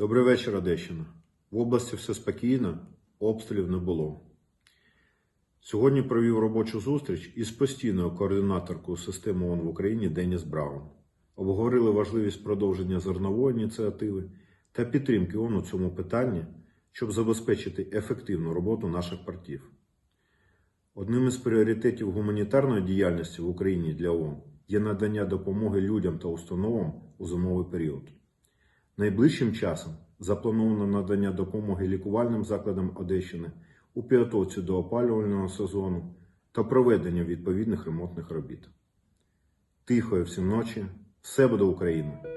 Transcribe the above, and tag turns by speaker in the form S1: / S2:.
S1: Добрий вечір, Одещина. В області все спокійно, обстрілів не було. Сьогодні провів робочу зустріч із постійною координаторкою системи ООН в Україні Деніс Браун. Обговорили важливість продовження зернової ініціативи та підтримки ООН у цьому питанні, щоб забезпечити ефективну роботу наших портів. Одним із пріоритетів гуманітарної діяльності в Україні для ООН є надання допомоги людям та установам у зимовий період. Найближчим часом заплановано надання допомоги лікувальним закладам Одещини у підготовці до опалювального сезону та проведення відповідних ремонтних робіт. Тихої всім ночі, все буде Україна!